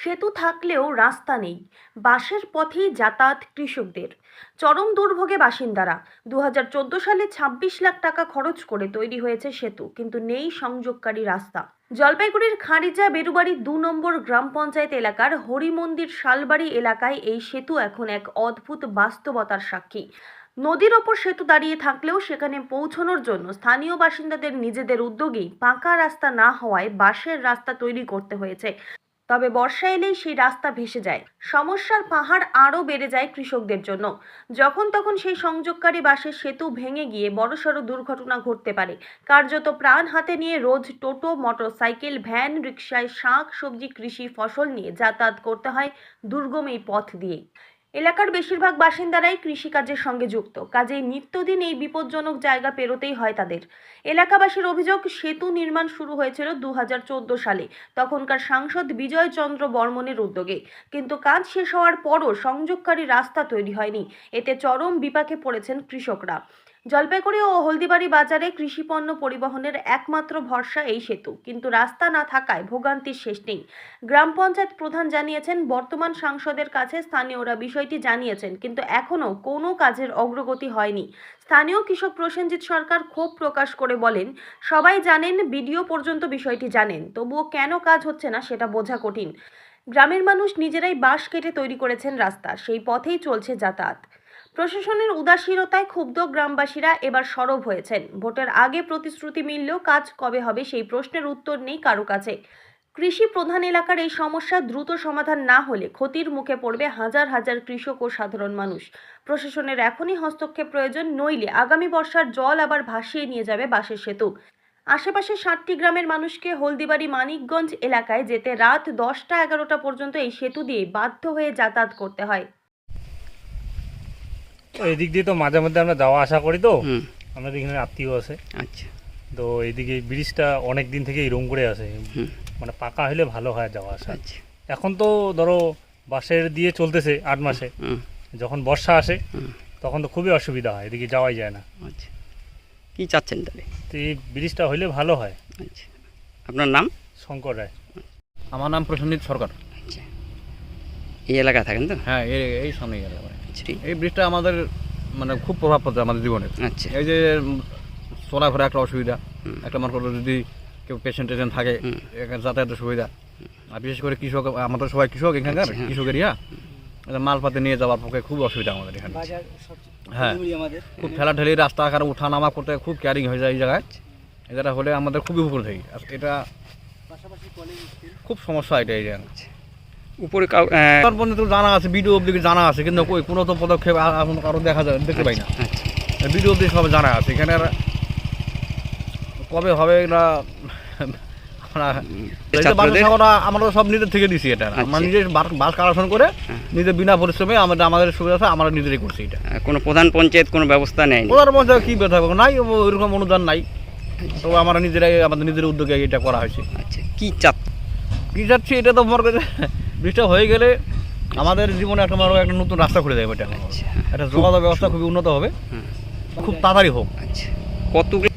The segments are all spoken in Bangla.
সেতু থাকলেও রাস্তা নেই। বাসের পথেই যাতায়াত কৃষকদের। চরম দুর্ভোগে বাসিন্দারা। দু হাজার চোদ্দ সালে ২৬ লাখ টাকা খরচ করে তৈরি হয়েছে সেতু, কিন্তু নেই সংযোগকারী রাস্তা। জলপাইগুড়ির খাঁড়িজা বেরুবাড়ি দু নম্বর গ্রাম পঞ্চায়েত এলাকার হরিমন্দির শালবাড়ি এলাকায় এই সেতু এখন এক অদ্ভুত বাস্তবতার সাক্ষী। নদীর ওপর সেতু দাঁড়িয়ে থাকলেও সেখানে পৌঁছানোর জন্য স্থানীয় বাসিন্দাদের নিজেদের উদ্যোগেই পাকা রাস্তা না হওয়ায় বাঁশের রাস্তা তৈরি করতে হয়েছে। তবে বর্ষা এলেই সেই রাস্তা ভেসে যায়। সমস্যার পাহাড় আরও বেড়ে যায় কৃষকদের জন্য। যখন তখন সেই সংযোগকারী বাসের সেতু ভেঙে গিয়ে বড়সড় দুর্ঘটনা ঘটতে পারে। কার্যত প্রাণ হাতে নিয়ে রোজ টোটো, মোটরসাইকেল, ভ্যান রিক্সায় শাক, সবজি, কৃষি, ফসল নিয়ে যাতায়াত করতে হয় দুর্গম এই পথ দিয়ে এলাকার বেশিরভাগ বাসিন্দারাই কৃষিকাজের সঙ্গে যুক্ত। কাজেই নিত্যদিন এই বিপজ্জনক জায়গা পেরোতেই হয় তাদের। এলাকাবাসীর অভিযোগ, সেতু নির্মাণ শুরু হয়েছিল দু হাজার চোদ্দ সালে, তখনকার সাংসদ বিজয় চন্দ্র বর্মনের উদ্যোগে। কিন্তু কাজ শেষ হওয়ার পরও সংযোগকারী রাস্তা তৈরি হয়নি। এতে চরম বিপাকে পড়েছেন কৃষকরা। জলপাইগুড়ি ও হলদিবাড়ি বাজারে কৃষিপণ্য পরিবহনের একমাত্র ভরসা এই সেতু। কিন্তু রাস্তা না থাকায় ভোগান্তির শেষ নেই। গ্রাম পঞ্চায়েত প্রধান জানিয়েছেন, বর্তমান সাংসদের কাছে স্থানীয়রা বিষয়টি জানিয়েছেন, কিন্তু এখনও কোনো কাজের অগ্রগতি হয়নি। স্থানীয় কৃষক প্রসেনজিৎ সরকার ক্ষোভ প্রকাশ করে বলেন, সবাই জানেন, বিডিও পর্যন্ত বিষয়টি জানেন, তবুও কেন কাজ হচ্ছে না সেটা বোঝা কঠিন। গ্রামের মানুষ নিজেরাই বাঁশ কেটে তৈরি করেছেন রাস্তা, সেই পথেই চলছে যাতায়াত। প্রশাসনের উদাসীনতায় ক্ষুব্ধ গ্রামবাসীরা এবার সরব হয়েছেন। ভোটের আগে প্রতিশ্রুতি মিললেও কাজ কবে হবে সেই প্রশ্নের উত্তর নেই কারও কাছে। কৃষি প্রধান এলাকার এই সমস্যা দ্রুত সমাধান না হলে ক্ষতির মুখে পড়বে হাজার হাজার কৃষক ও সাধারণ মানুষ। প্রশাসনের এখনই হস্তক্ষেপ প্রয়োজন, নইলে আগামী বর্ষার জল আবার ভাসিয়ে নিয়ে যাবে বাঁশের সেতু। আশেপাশে ষাটটি গ্রামের মানুষকে হলদিবাড়ি মানিকগঞ্জ এলাকায় যেতে রাত দশটা এগারোটা পর্যন্ত এই সেতু দিয়ে বাধ্য হয়ে যাতায়াত করতে হয়। এদিক দিয়ে তো মাঝে মধ্যে আমরা যাওয়া আসা করি তো। আমাদের এখানে আত্মীয় আছে। আচ্ছা। তো এইদিকে ব্রিজটা অনেক দিন থেকে এরম করে আছে। মানে পাকা হলে ভালো হয় যাওয়া আসা। আচ্ছা। এখন তো ধরো বাসের দিয়ে চলতেছে আট মাসে। যখন বর্ষা আসে তখন তো খুবই অসুবিধা হয় এদিকে যাওয়াই যায় না। আচ্ছা। কী চাচ্ছেন তাহলে? তো এই ব্রিজটা হলে ভালো হয়। আচ্ছা। আপনার নাম? শঙ্কর রায়। আমার নাম প্রসেনজিৎ সরকার। আচ্ছা। এই এলাকায় থাকেন তো? হ্যাঁ এই এই সামনেই গেলে আচ্ছা এই ব্রিজটা আমাদের মানে খুব প্রভাব পড়ছে আমাদের জীবনে। আচ্ছা। এই যে চলাফেরা একটা অসুবিধা। একটা মনে করো যদি কেউ পেশেন্ট টেশেন্ট থাকে এখানে যাতায়াতের সুবিধা। আর বিশেষ করে কৃষক আমাদের সবাই কৃষক এখানকার আচ্ছা, হ্যাঁ। কৃষকের ইয়া। এটা মালপাতি নিয়ে যাওয়ার পক্ষে খুব অসুবিধা আমাদের এখানে। হ্যাঁ। খুব ঠেলাঠেলি রাস্তা আকার উঠা নামা করতে খুব ক্যারিং হয়ে যায় এই জায়গায়। এটা হলে আমাদের খুবই উপকৃত হয়। আর এটা খুব সমস্যা এটা এই জায়গায়। উপরে পর্যন্ত জানা আছে ভিডিও অব্দি জানা আছে কিন্তু কই কোনো তো পদক্ষেপ এখন কারও দেখা যায় দেখতে পাই না। আচ্ছা ভিডিও অব্দি সব জানা আছে এখানে আর কবে হবে না আমরা আমরা সব নিজের থেকে দিছি এটা আমরা আচ্ছা। নিজে বাস বাস কালেকশন করে হ্যাঁ। নিজে বিনা পরিশ্রমে আমাদের আমাদের সুবিধা আছে আমরা নিজেরাই করছি এটা। কোনো প্রধান পঞ্চায়েত কোনো ব্যবস্থা নেয়নি? ওদের মধ্যে কি হবে? নাই ওইরকম অনুদান নাই। তবে আমরা নিজেরাই আমাদের নিজের উদ্যোগে এটা করা হয়েছে। আচ্ছা কি চাপ? কি যাচ্ছি এটা তো মনে করে বৃষ্টি হয়ে গেলে আমাদের জীবনে একটা মনে একটা নতুন রাস্তা খুলে দেবে এটা। আচ্ছা। একটা যোগাযোগ ব্যবস্থা খুবই উন্নত হবে। খুব তাড়াতাড়ি হোক। কত কতগুলো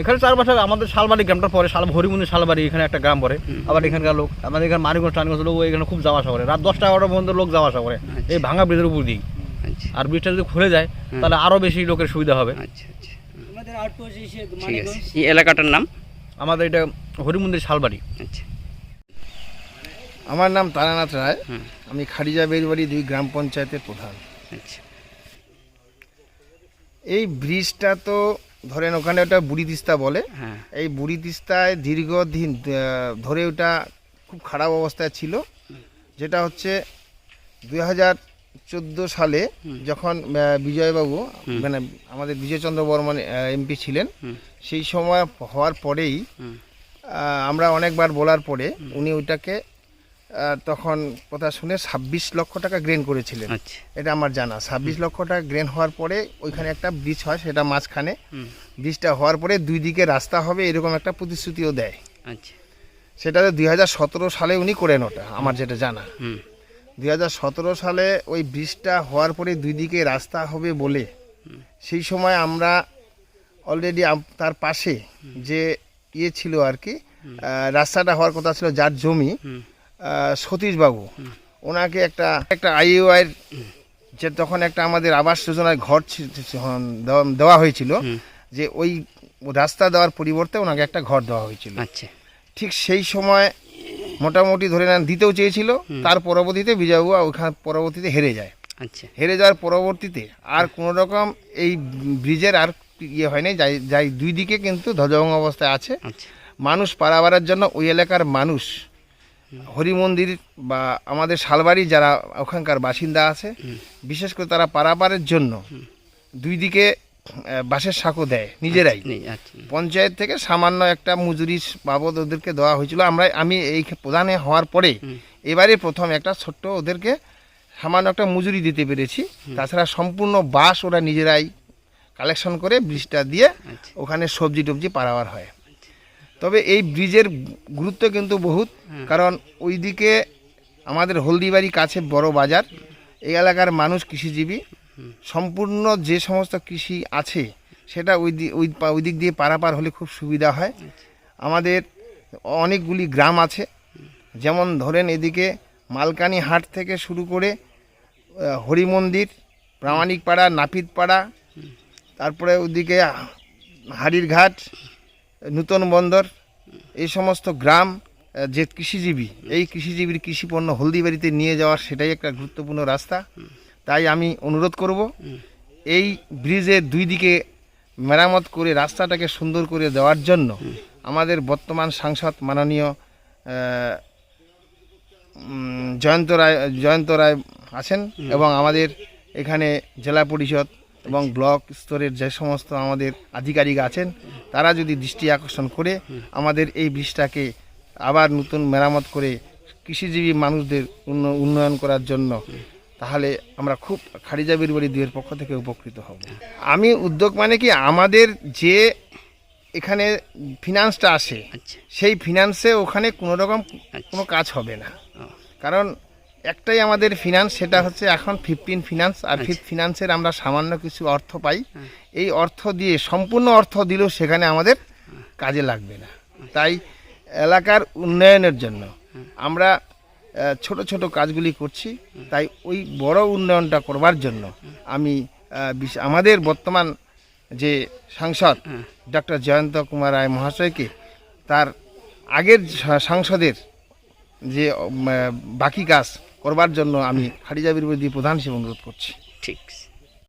এখানে চারপাশে আমাদের শালবাড়ি গ্রামটা পরে শাল হরিমন্দির শালবাড়ি এখানে একটা গ্রাম পরে আবার এখানকার লোক আমাদের এখানে মানিকগঞ্জ টানিগঞ্জ লোক এখানে খুব যাওয়া আসা করে। রাত দশটা এগারোটা পর্যন্ত লোক যাওয়া আসা করে। আচ্ছা। এই ভাঙা ব্রিজের উপর দিই আচ্ছা। আর ব্রিজটা যদি খুলে যায় তাহলে আরও বেশি লোকের সুবিধা হবে। আচ্ছা আচ্ছা। ঠিক আছে। এই এলাকাটার নাম? আমাদের এটা হরিমন্দির শালবাড়ি। আচ্ছা। আমার নাম তারানাথ রায়। আমি খারিজা বেরবাড়ি দুই গ্রাম পঞ্চায়েতের প্রধান। আচ্ছা। এই ব্রিজটা তো ধরেন ওখানে ওটা বুড়ি তিস্তা বলে। হ্যাঁ। এই বুড়ি তিস্তায় দীর্ঘদিন ধরে ওটা খুব খারাপ অবস্থায় ছিল। যেটা হচ্ছে দুই হাজার চোদ্দ সালে যখন বিজয়বাবু মানে আমাদের বিজয়চন্দ্র বর্মন এমপি ছিলেন সেই সময় হওয়ার পরেই আমরা অনেকবার বলার পরে উনি ওইটাকে তখন কথা শুনে ছাব্বিশ লক্ষ টাকা গ্রেন করেছিলেন। আচ্ছা। এটা আমার জানা। ছাব্বিশ লক্ষ টাকা গ্রেন হওয়ার পরে ওইখানে একটা ব্রিজ হয় সেটা মাঝখানে। ব্রিজটা হওয়ার পরে দুই দিকে রাস্তা হবে এরকম একটা প্রতিশ্রুতিও দেয়। আচ্ছা। সেটা দুই হাজার সতেরো সালে উনি করেন ওটা আমার যেটা জানা। দুই হাজার সতেরো সালে ওই ব্রিজটা হওয়ার পরে দুই দিকে রাস্তা হবে বলে সেই সময় আমরা অলরেডি তার পাশে যে ইয়ে ছিল আর কি রাস্তাটা হওয়ার কথা ছিল যার জমি সতীশবাবু ওনাকে একটা একটা আইইউআইয়ের যে তখন একটা আমাদের আবাস যোজনায় ঘর দেওয়া হয়েছিল যে ওই রাস্তা দেওয়ার পরিবর্তে ওনাকে একটা ঘর দেওয়া হয়েছিল। আচ্ছা। ঠিক সেই সময় মোটামুটি ধরে নেন দিতেও চেয়েছিল তার পরবর্তীতে বিজয়বাবু ওখানে পরবর্তীতে হেরে যায়। আচ্ছা। হেরে যাওয়ার পরবর্তীতে আর কোনো রকম এই ব্রিজের আর ইয়ে হয়নি যাই যাই দুই দিকে কিন্তু ধ্বজভঙ্গ অবস্থায় আছে। আচ্ছা। মানুষ পারাবারের জন্য ওই এলাকার মানুষ হরি মন্দির বা আমাদের শালবাড়ি যারা ওখানকার বাসিন্দা আছে বিশেষ করে তারা পারাপারের জন্য দুই দিকে বাঁশের সাঁকো দেয় নিজেরাই। আচ্ছা পঞ্চায়েত থেকে সামান্য একটা মজুরি বাবদ ওদেরকে দেওয়া হয়েছিল। আমরা আমি এই প্রধানে হওয়ার পরে এবারে প্রথম একটা ছোট্ট ওদেরকে সামান্য একটা মজুরি দিতে পেরেছি। তাছাড়া সম্পূর্ণ বাস ওরা নিজেরাই কালেকশন করে ব্রিজটা দিয়ে আচ্ছা। ওখানে সবজি টবজি পারাবার হয়। তবে এই ব্রিজের গুরুত্ব কিন্তু বহুত কারণ ওইদিকে আমাদের হলদিবাড়ি কাছে বড় বাজার এই এলাকার মানুষ কৃষিজীবী। সম্পূর্ণ যে সমস্ত কৃষি আছে সেটা ওই ওই ওই দিক দিয়ে পারাপার হলে খুব সুবিধা হয়। আমাদের অনেকগুলি গ্রাম আছে যেমন ধরেন এদিকে মালকানি হাট থেকে শুরু করে আহ, হরি মন্দির প্রামাণিকপাড়া নাপিতপাড়া তারপরে ওদিকে হাড়ির ঘাট নূতন বন্দর এই সমস্ত গ্রাম যে কৃষিজীবী এই কৃষিজীবীর কৃষিপণ্য হলদিবাড়িতে নিয়ে যাওয়ার সেটাই একটা গুরুত্বপূর্ণ রাস্তা। তাই আমি অনুরোধ করব এই ব্রিজের দুই দিকে মেরামত করে রাস্তাটাকে সুন্দর করে দেওয়ার জন্য আমাদের বর্তমান সাংসদ মাননীয় জয়ন্ত রায় জয়ন্ত রায় আছেন এবং আমাদের এখানে জেলা পরিষদ এবং ব্লক স্তরের যে সমস্ত আমাদের আধিকারিক আছেন তারা যদি দৃষ্টি আকর্ষণ করে আমাদের এই ব্রিজটাকে আবার নতুন মেরামত করে কৃষিজীবী মানুষদের উন্ন- উন্নয়ন করার জন্য তাহলে আমরা খুব খারিজা বীরবাড়ি দুয়ের পক্ষ থেকে উপকৃত হব। আমি উদ্যোগ মানে কি আমাদের যে এখানে ফিনান্সটা আসে আচ্ছা। সেই ফিনান্সে ওখানে কোনো রকম কোনো কাজ হবে না। কারণ একটাই আমাদের ফিনান্স সেটা হচ্ছে এখন ফিফটিন ফিনান্স আর ফিফ ফিনান্সের আমরা সামান্য কিছু অর্থ পাই। এই অর্থ দিয়ে সম্পূর্ণ অর্থ দিলেও সেখানে আমাদের কাজে লাগবে না। তাই এলাকার উন্নয়নের জন্য আমরা আহ, ছোট ছোট কাজগুলি করছি। তাই ওই বড় উন্নয়নটা করবার জন্য আমি আমাদের বর্তমান যে সাংসদ ডক্টর জয়ন্ত কুমার রায় মহাশয়কে তার আগের সাংসদের যে বাকি কাজ করবার জন্য আমি খারিজা বিরোধী প্রধান হিসেবে অনুরোধ করছি। ঠিক।